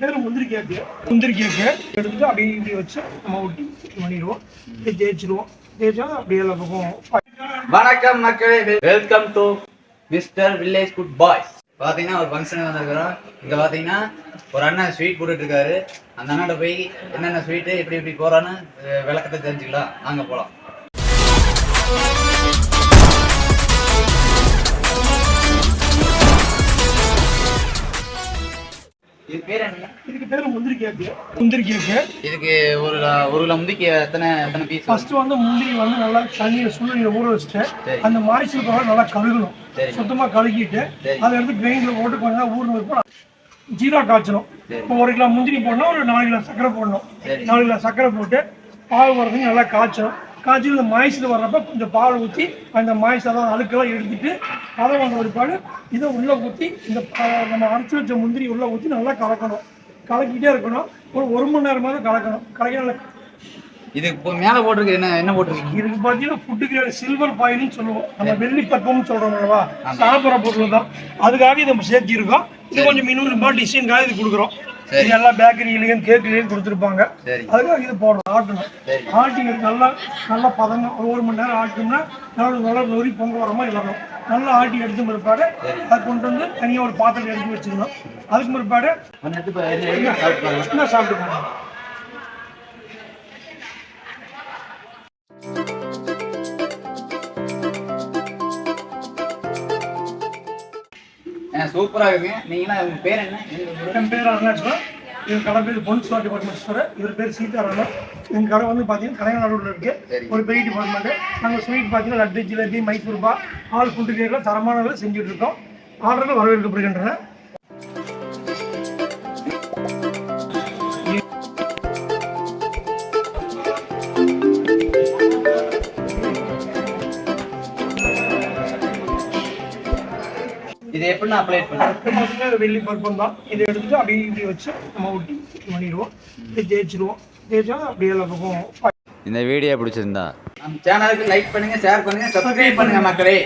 பேர் முந்திரி கேக்கு முந்திரி கேக்கு எடுத்துட்டு அப்படியே இப்படி வச்சு நம்ம ஒட்டி பண்ணிடுவோம். இப்படி தேய்ச்சிடுவோம் அப்படியே எல்லா பக்கம் வணக்கம் மக்களே welcome to mister village good boys பாத்தீங்கன்னா ஒரு ஃபங்க்ஷன் வந்திருக்கிறோம். இங்க பாத்தீங்கன்னா ஒரு அண்ணன் ஸ்வீட் போட்டுட்டு இருக்காரு அந்த அண்ணாட்ட போய் என்னென்ன ஸ்வீட்டு எப்படி எப்படி போறான்னு விளக்கத்தை தெரிஞ்சுக்கலாம். நாங்கள் போலாம். இது பேர் என்ன இதுக்கு பேர் முந்திரி கேக்கு முந்திரி கேக்கு இதுக்கு ஒரு ஒரு கிலோ முந்திக்கு எத்தனை எத்தனை பீஸ் ஃபர்ஸ்ட் வந்து முந்திரி வந்து நல்லா தண்ணியில் சுடுநீரை ஊற வச்சுட்டு. அந்த மாய்ச்சல் போக நல்லா கழுகணும் சரி. சுத்தமா கழுகிட்டு. அதை எடுத்து கிரைண்டர் போட்டு கொஞ்ச நேரம் ஊறின வைப்போம் ஜீரா காய்ச்சணும். இப்போ ஒரு கிலோ முந்திரி போடணும் ஒரு நாலு கிலோ சர்க்கரை போடணும். நாலு கிலோ சர்க்கரை போட்டு பால் வரதுக்கு நல்லா காய்ச்சணும் காய்ச்சி இந்த மாய்ச்சல் வர்றப்ப கொஞ்சம் பால் ஊற்றி அந்த மாய்ச்சல் தான் அழுக்கெல்லாம் எடுத்துட்டு அதை வந்த ஒருபாடு இதை உள்ளே ஊற்றி இந்த நம்ம அரைச்சி வச்ச முந்திரி உள்ளே ஊற்றி நல்லா கலக்கணும். கலக்கிட்டே இருக்கணும். ஒரு ஒரு மணி நேரமாவது கலக்கணும். கலக்கி நல்லா இதுக்கு இப்போ மேல போட்டிருக்கு என்ன என்ன போட்டிருக்கீங்க இதுக்கு பார்த்தீங்கன்னா ஃபுட்டு கிரேட் சில்வர் பாயில்னு சொல்லுவோம். நம்ம வெள்ளி பற்பம்னு சொல்றோம் அல்லவா? சாப்பிட்ற பொருள் தான். அதுக்காக இதை நம்ம சேர்த்திருக்கோம். இது கொஞ்சம் மினிமம் டிசைனுக்காக இது கொடுக்குறோம். இது எல்லா பேக்கரியிலையும் கேக்லையும் கொடுத்துருப்பாங்க. அதுக்காக இது போடணும் ஆட்டணும். ஆட்டி நல்லா நல்லா பதங்க ஒரு ஒரு மணி நேரம் ஆட்டினோம்னா நல்லா நல்லா நொறி பொங்க வர மாதிரி வரணும் நல்லா ஆட்டி எடுத்து பிற்பாடு அதை கொண்டு வந்து தனியாக ஒரு பாத்திரம் எடுத்து வச்சுக்கணும். அதுக்கு பிற்பாடு ஒன்று ஆ, சூப்பரா இருக்குங்க. நீங்களா உங்க பேர் என்ன? என் பேர் அருணாச்சலம். என் கடை பேர் பொன் ஸ்டோர் டிபார்ட்மெண்ட் ஸ்டோர் இவர் பேர் சீதாராமன் எங்கள் கடை வந்து பார்த்தீங்கன்னா கலைஞர் இருக்கு. சரி. ஒரு பெரிய டிபார்ட்மெண்ட் நாங்கள் ஸ்வீட் பார்த்தீங்கன்னா லட்டு ஜிலேபி மைசூர் பா ஆல் ஃபுட்டு கேக்கில் தரமானதை செஞ்சுட்டு இருக்கோம். ஆர்டர்கள் வரவேற்கப்படுகின்றன. இது எப்படி நான் அப்ளை பண்ணுறேன் இது வெள்ளி பருப்பம் தான். இதை எடுத்துட்டு அப்படியே இப்படி வச்சு நம்ம ஒட்டி பண்ணிடுவோம். இப்படி தேய்ச்சிடுவோம் தேய்ச்சா அப்படியே எல்லா பக்கம் இந்த வீடியோ பிடிச்சிருந்தா நம்ம சேனலுக்கு லைக் பண்ணுங்க ஷேர் பண்ணுங்க சப்ஸ்கிரைப் பண்ணுங்க மக்களே.